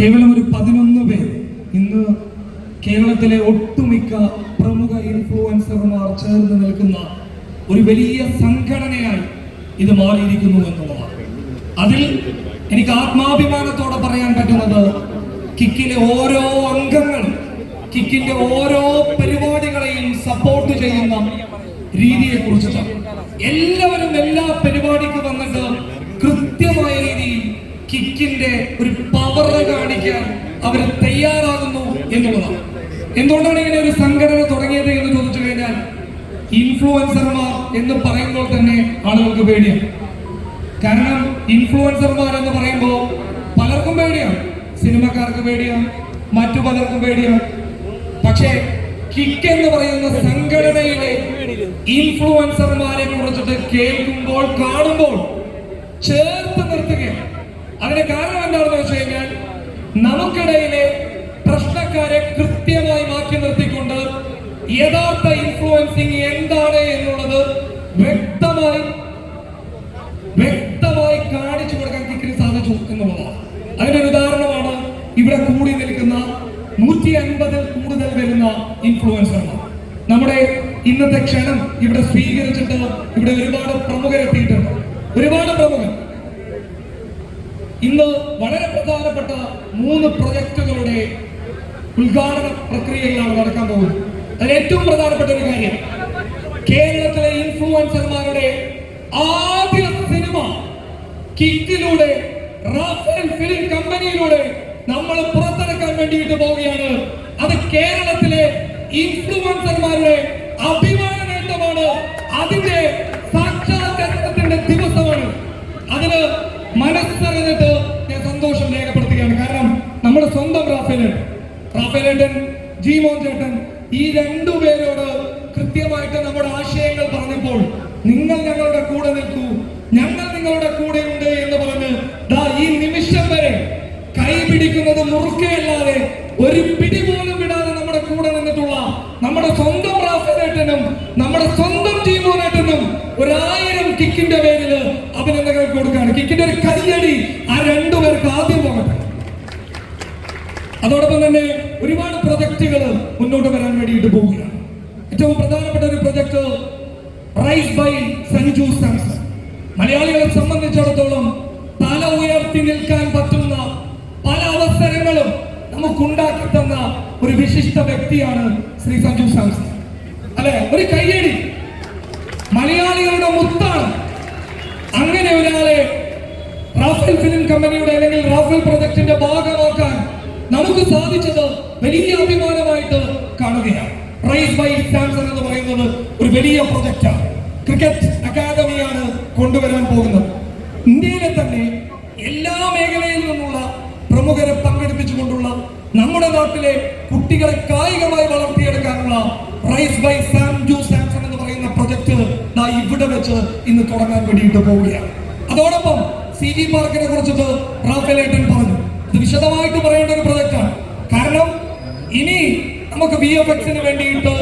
കേവലം ഒരു പതിനൊന്ന് പേർ. ഇന്ന് കേരളത്തിലെ ഒട്ടുമിക്ക പ്രമുഖ ഇൻഫ്ലുവൻസർമാർ ചേർന്ന് നിൽക്കുന്ന ഒരു വലിയ സംഘടനയായി ഇത് മാറിയിരിക്കുന്നു എന്നുള്ളതാണ്. അതിൽ എനിക്ക് ആത്മാഭിമാനത്തോടെ പറയാൻ പറ്റുന്നത് കിക്കിലെ ഓരോ അംഗങ്ങളും കിക്കിന്റെ ഓരോ പരിപാടികളെയും സപ്പോർട്ട് ചെയ്യുന്ന രീതിയെ കുറിച്ചിട്ടാണ് എല്ലാവരും എല്ലാ പരിപാടിക്ക് വന്നിട്ട് കൃത്യമായ കിക്കിന്റെ ഒരു പവർ കാണിക്കാൻ അവർ തയ്യാറാകുന്നു എന്നുള്ളതാണ്. എന്തുകൊണ്ടാണ് ഇങ്ങനെ ഒരു സംഘടന തുടങ്ങിയത് എന്ന് ചോദിച്ചു കഴിഞ്ഞാൽ ഇൻഫ്ലുവൻസർമാർ എന്ന് പറയുമ്പോൾ തന്നെ ആളുകൾക്ക് പേടിയാണ്. കാരണം ഇൻഫ്ലുവൻസർമാർ എന്ന് പറയുമ്പോൾ പലർക്കും പേടിയാണ്. സിനിമക്കാർക്ക് പേടിയാണ്. മറ്റു പലർക്കും പേടിയാണ്. പക്ഷേ കിക്ക് എന്ന് പറയുന്ന സംഘടനയിലെ ഇൻഫ്ലുവൻസർമാരെ കുറിച്ചിട്ട് കേൾക്കുമ്പോൾ കാണുമ്പോൾ ചേർത്ത് അതിന് കാരണം എന്താണെന്ന് വെച്ച് കഴിഞ്ഞാൽ നമുക്കിടയിലെ പ്രശ്നക്കാരെ കൃത്യമായി മാറ്റി നിർത്തിക്കൊണ്ട് യഥാർത്ഥ ഇൻഫ്ലുവൻസിങ് എന്താണ് എന്നുള്ളത് വ്യക്തമായി വ്യക്തമായി കാണിച്ചു കൊടുക്കാൻ കിക്കിന് സാധിച്ചു എന്നുള്ളതാണ്. അതിനൊരു ഉദാഹരണമാണ് ഇവിടെ കൂടി നിൽക്കുന്ന നൂറ്റി അൻപതിൽ കൂടുതൽ വരുന്ന ഇൻഫ്ലുവൻസർമാർ നമ്മുടെ ഇന്നത്തെ ക്ഷണം ഇവിടെ സ്വീകരിച്ചിട്ട് ഇവിടെ ഒരുപാട് പ്രമുഖരെത്തിയിട്ടുണ്ട്. ഒരുപാട് പ്രമുഖർ. ഇന്ന് വളരെ പ്രധാനപ്പെട്ട മൂന്ന് പ്രൊജക്ടുകളുടെ ഉദ്ഘാടന പ്രക്രിയകളാണ് നടക്കാൻ പോകുന്നത് അതിൽ ഏറ്റവും പ്രധാനപ്പെട്ട ഒരു കാര്യം കേരളത്തിലെ ഇൻഫ്ലുവൻസർമാരുടെ ആദ്യ സിനിമ കിക്കിലൂടെ റാഫേൽ ഫിലിം കമ്പനിയിലൂടെ നമ്മൾ പുറത്തിറക്കാൻ വേണ്ടിയിട്ട് പോവുകയാണ്. അത് കേരളത്തിലെ ഇൻഫ്ലുവൻസർമാരുടെ അഭിമാന നേട്ടമാണ്. അതിന്റെ സാക്ഷാത്കാരത്തിന്റെ ദിവസമാണ്. അതിന് മനസ്സറിഞ്ഞിട്ട് സ്വന്തം റാഫേലേട്ടൻ റാഫേലേട്ടൻ ജി മോൻ ചേട്ടൻ ഈ രണ്ടു പേരോട് കൃത്യമായിട്ട് നമ്മുടെ ആശയങ്ങൾ പറഞ്ഞപ്പോൾ നിങ്ങൾ ഞങ്ങളുടെ കൂടെ നിൽക്കൂ ഞങ്ങൾ നിങ്ങളുടെ കൂടെ ഉണ്ട് എന്ന് പറഞ്ഞ് ദാ ഈ നിമിഷം വരെ കൈ പിടിക്കുന്നത് മുറുക്കെയല്ലാതെ ഒരു പിടി പോലും വിടാതെ നമ്മുടെ കൂടെ നിന്നിട്ടുള്ള നമ്മുടെ സ്വന്തം റാഫേലേട്ടനും നമ്മുടെ സ്വന്തം ടീമോനേട്ടനും ഒരായിരം കിക്കിന്റെ പേരിൽ അഭിനന്ദനങ്ങൾ കൊടുക്കുകയാണ്. കിക്കിന്റെ ഒരു കയ്യടി ആ രണ്ടുപേർക്ക് ആദ്യം പോകട്ടെ. അതോടൊപ്പം തന്നെ ഒരുപാട് പ്രൊജക്ടുകൾ മുന്നോട്ട് വരാൻ വേണ്ടിയിട്ട് പോവുകയാണ്. ഏറ്റവും പ്രധാനപ്പെട്ട ഒരു project rise by Sanju Samson. മലയാളികളെ സംബന്ധിച്ചിടത്തോളം തല ഉയർത്തി നിൽക്കാൻ പറ്റുന്ന പല അവസരങ്ങളും നമുക്കുണ്ടാക്കി തന്ന ഒരു വിശിഷ്ട വ്യക്തിയാണ് ശ്രീ സഞ്ജു സാംസൺ. അല്ലെ? ഒരു കയ്യടി. മലയാളികളുടെ മുത്താണ് അങ്ങനെ ഒരാളെ റാഫേൽ ഫിലിം കമ്പനിയുടെ അല്ലെങ്കിൽ റാഫേൽ പ്രൊജക്ടിന്റെ ഭാഗമാക്കാൻ നമുക്ക് സാധിച്ചത് വലിയ അഭിമാനമായിട്ട് കാണുകയാണ്. റൈസ് ബൈ സാംസൺ എന്ന് പറയുന്നത് ഒരു വലിയ പ്രൊജക്റ്റാണ് ക്രിക്കറ്റ് അക്കാദമിയാണ് കൊണ്ടുവരാൻ പോകുന്നത്. ഇന്ത്യയിലെ തന്നെ എല്ലാ മേഖലയിൽ നിന്നുള്ള പ്രമുഖരെ പങ്കെടുപ്പിച്ചുകൊണ്ടുള്ള നമ്മുടെ നാട്ടിലെ കുട്ടികളെ കായികമായി വളർത്തിയെടുക്കാനുള്ള റൈസ് ബൈ സാംജു സാംസൺ എന്ന് പറയുന്ന പ്രൊജക്ട് നാ ഇവിടെ വെച്ച് ഇന്ന് തുടങ്ങാൻ വേണ്ടിയിട്ട് പോവുകയാണ്. അതോടൊപ്പം സി ജി പാർക്കിനെ കുറിച്ചിട്ട് റാഫേലേട്ടൻ പറഞ്ഞു. ഇത് വിശദമായിട്ട് പറയേണ്ട ഒരു പ്രൊജക്റ്റാണ് കാരണം ഇനി നമുക്ക് വി എഫ് എക്സിന് വേണ്ടിയിട്ട്